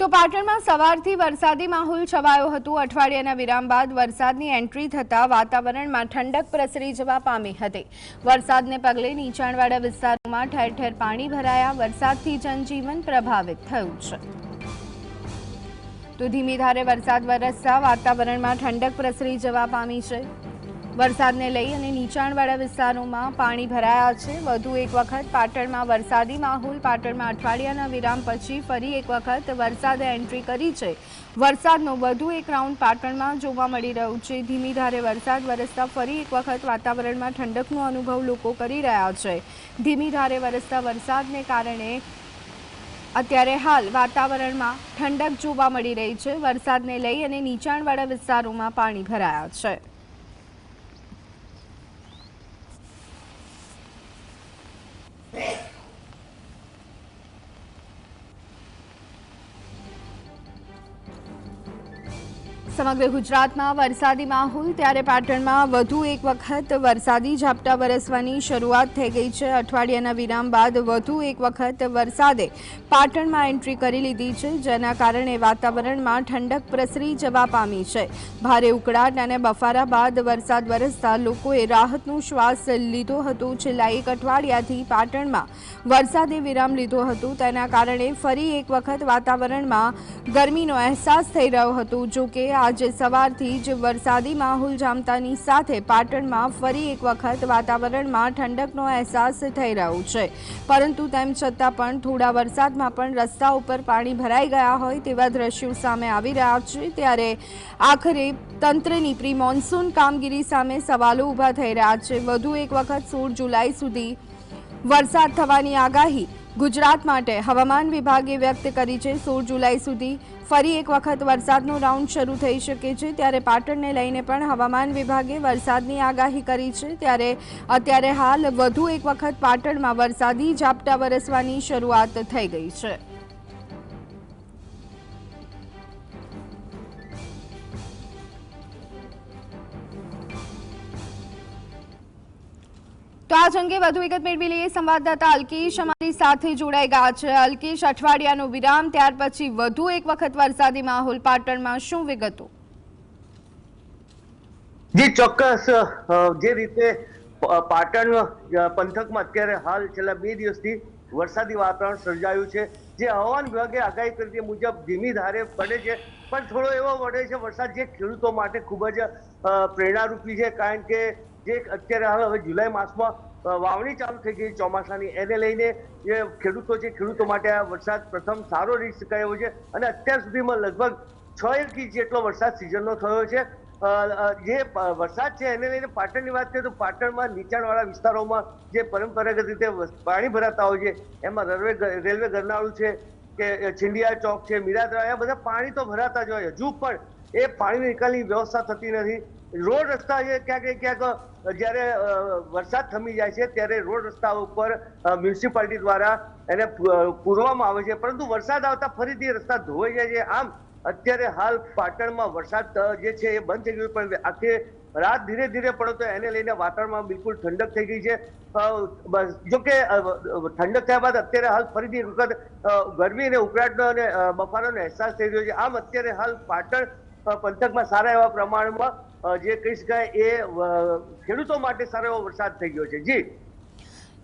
તો પાટણમાં સવારથી વરસાદી માહોલ છવાયો હતો. અઠવાડિયાના વિરામ બાદ વરસાદની એન્ટ્રી થતા વાતાવરણમાં ઠંડક પ્રસરી જવા પામી હતી. વરસાદને પગલે નીચાણવાળા વિસ્તારોમાં ઠેર ઠેર પાણી ભરાયા. વરસાદથી જનજીવન પ્રભાવિત થયું છે. તો ધીમી ધારે વરસાદ વરસતા વાતાવરણમાં ઠંડક પ્રસરી જવા પામી છે. વરસાદને લઈ અને નીચાણવાળા વિસ્તારોમાં પાણી ભરાયા છે. વધુ એક વખત પાટણમાં વરસાદી માહોલ. પાટણમાં અઠવાડિયાના વિરામ પછી ફરી એક વખત વરસાદે એન્ટ્રી કરી છે. વરસાદનો વધુ એક રાઉન્ડ પાટણમાં જોવા મળી રહ્યું છે. ધીમી ધારે વરસાદ વરસતા ફરી એક વખત વાતાવરણમાં ઠંડકનો અનુભવ લોકો કરી રહ્યા છે. ધીમી ધારે વરસતા વરસાદને કારણે અત્યારે હાલ વાતાવરણમાં ઠંડક જોવા મળી રહી છે. વરસાદને લઈ અને નીચાણવાળા વિસ્તારોમાં પાણી ભરાયા છે. સમગ્ર ગુજરાતમાં વરસાદી માહોલ, ત્યારે પાટણમાં વધુ એક વખત વરસાદી ઝાપટા વરસવાની શરૂઆત થઈ ગઈ છે. અઠવાડિયાના વિરામ બાદ વધુ એક વખત વરસાદે પાટણમાં એન્ટ્રી કરી લીધી છે, જેના કારણે વાતાવરણમાં ઠંડક પ્રસરી જવા પામી છે. ભારે ઉકળાટ અને બફારા બાદ વરસાદ વરસતા લોકોએ રાહતનો શ્વાસ લીધો હતો. છેલ્લા એક અઠવાડિયાથી પાટણમાં વરસાદે વિરામ લીધો હતો. તેના કારણે ફરી એક વખત વાતાવરણમાં ગરમીનો અહેસાસ થઈ રહ્યો હતો. જો કે આજે સવારથી જ વરસાદી માહોલ જામતાની સાથે પાટણમાં ફરી એક વખત વાતાવરણમાં ઠંડકનો અહેસાસ થઈ રહ્યો છે. પરંતુ તેમ છતાં પણ થોડા વરસાદમાં પણ રસ્તા ઉપર પાણી ભરાઈ ગયા હોય તેવા દ્રશ્યો સામે આવી રહ્યા છે. ત્યારે આખરે તંત્રની પ્રી મોન્સૂન કામગીરી સામે સવાલો ઊભા થઈ રહ્યા છે. વધુ એક વખત સોળ જુલાઈ સુધી વરસાદ થવાની આગાહી ગુજરાત માટે હવામાન વિભાગે વ્યક્ત કરી છે. સોળ જુલાઈ સુધી ફરી એક વખત વરસાદનો રાઉન્ડ શરૂ થઈ શકે છે. ત્યારે પાટણને લઈને પણ હવામાન વિભાગે વરસાદની આગાહી કરી છે. ત્યારે અત્યારે હાલ વધુ એક વખત પાટણમાં વરસાદી ઝાપટા વરસવાની શરૂઆત થઈ ગઈ છે. તો આ અંગે વધુ વિગત મેળવી લઈએ. સંવાદદાતા અલ્કેશ અમારી સાથે જોડાઈ ગયા છે. અલ્કેશ, અઠવાડિયાનો વિરામ, ત્યાર પછી વધુ એક વખત વરસાદી માહોલ પાટણમાં શું વિગતો? જી, ચોક્કસ જે રીતે પાટણ પંથકમાં અત્યારે હાલ છેલ્લા બે દિવસથી વરસાદી વાતાવરણ સર્જાયું છે. જે હવામાન વિભાગે આગાહી કરી મુજબ ધીમી ધારે પડે છે, પણ થોડો એવો વડે છે વરસાદ જે ખેડૂતો માટે ખૂબ જ પ્રેરણારૂપી છે. કારણ કે જે અત્યારે હવે જુલાઈ માસમાં વાવણી ચાલુ થઈ ગઈ ચોમાસાની. એને લઈને જે ખેડૂતો છે, ખેડૂતો માટે આ વરસાદ પ્રથમ સારો રહી શકાય એવો છે અને અત્યાર સુધીમાં લગભગ છ ઇંચ જેટલો વરસાદ સિઝનનો થયો છે. જે વરસાદ છે એને લઈને પાટણની વાત કરીએ તો પાટણમાં નીચાણવાળા વિસ્તારોમાં જે પરંપરાગત રીતે પાણી ભરાતા હોય છે, એમાં રેલવે રેલવે ગરનાળું છે, કે છિંડિયા ચોક છે મીરાદરા એ બધા પાણી તો ભરાતા જ હોય. હજુ પણ એ પાણીની નિકાલની વ્યવસ્થા થતી નથી. રોડ રસ્તા છે ક્યાંક ક્યાંક જ્યારે વરસાદ થમી જાય છે, ત્યારે રોડ રસ્તા ઉપર મ્યુનિસિપાલિટી દ્વારા એને પૂરવામાં આવે છે. પરંતુ વરસાદ આવતા ફરીથી રસ્તા ધોવાઈ જાય છે. આમ, અત્યારે હાલ પાટણમાં વરસાદ જે છે એ બંધ થઈ ગયું પણ આખે રાત ધીરે ધીરે પડે તો એને લઈને વાતાવરણમાં બિલકુલ ઠંડક થઈ ગઈ છે. જો કે ઠંડક થયા બાદ અત્યારે હાલ ફરીથી વખત ગરમી અને ઉકળાટનો અને બફારાનો અહેસાસ થઈ રહ્યો છે. આમ અત્યારે હાલ પાટણ પંથકમાં સારા એવા પ્રમાણમાં જે કહી શકાય એ ખેડૂતો માટે સારો એવો વરસાદ થઈ ગયો છે. જી.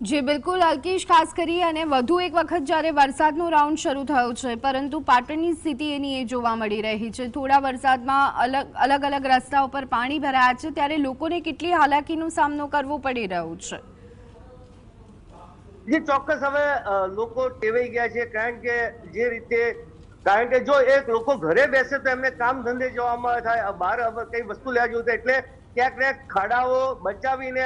જી બિલકુલ અલ્કેશ ખાસ કરી અને વધુ એક વખત જ્યારે વરસાદનો રાઉન્ડ શરૂ થયો છે પરંતુ પાટણની સ્થિતિ એની એ જોવા મળી રહી છે. થોડા વરસાદમાં અલગ અલગ અલગ રસ્તા ઉપર પાણી ભરાયા છે ત્યારે લોકોને કેટલી હાલાકીનો સામનો કરવો પડી રહ્યો છે? જે ચોક્કસ હવે લોકો ટેવાઈ ગયા છે કારણ કે જે રીતે કારણ કે જો એક લોકો ઘરે બેસે તો એમને કામ ધંધે જવામાં થાય બહાર કઈ વસ્તુ લેવા જવું એટલે ક્યાંક ક્યાંક ખાડાઓ બચાવીને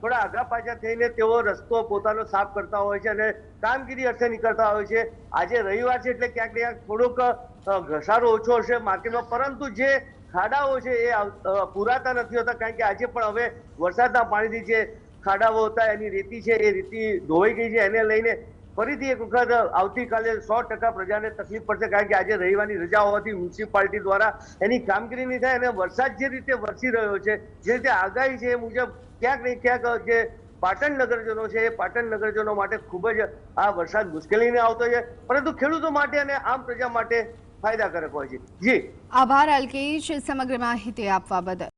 થોડા આગા પાછા થઈને તેઓ રસ્તો પોતાનો સાફ કરતા હોય છે અને કામગીરી અર્થે નીકળતા હોય છે. આજે રવિવાર છે એટલે ક્યાંક ક્યાંક થોડોક ઘસારો ઓછો હશે માર્કેટમાં, પરંતુ જે ખાડાઓ છે એ પૂરાતા નથી હોતા, કારણ કે આજે પણ હવે વરસાદના પાણીથી જે ખાડાઓ હતા, એની રેતી છે એ રેતી ધોવાઈ ગઈ છે. એને લઈને ફરીથી એક વખત આવતીકાલે સો ટકા પ્રજાને તકલીફ પડશે, કારણ કે આજે રવિવારની રજા હોવાથી મ્યુનિસિપાલિટી દ્વારા એની કામગીરી નહીં થાય અને વરસાદ જે રીતે વરસી રહ્યો છે, જે રીતે આગાહી છે એ મુજબ ક્યાંક ને ક્યાંક જે પાટણ નગરજનો છે, એ પાટણ નગરજનો માટે ખૂબ જ આ વરસાદ મુશ્કેલીને આવતો છે. પરંતુ ખેડૂતો માટે અને આમ પ્રજા માટે ફાયદાકારક હોય છે. જી. આભાર, અલ્કેશ, સમગ્ર માહિતી આપવા બદલ.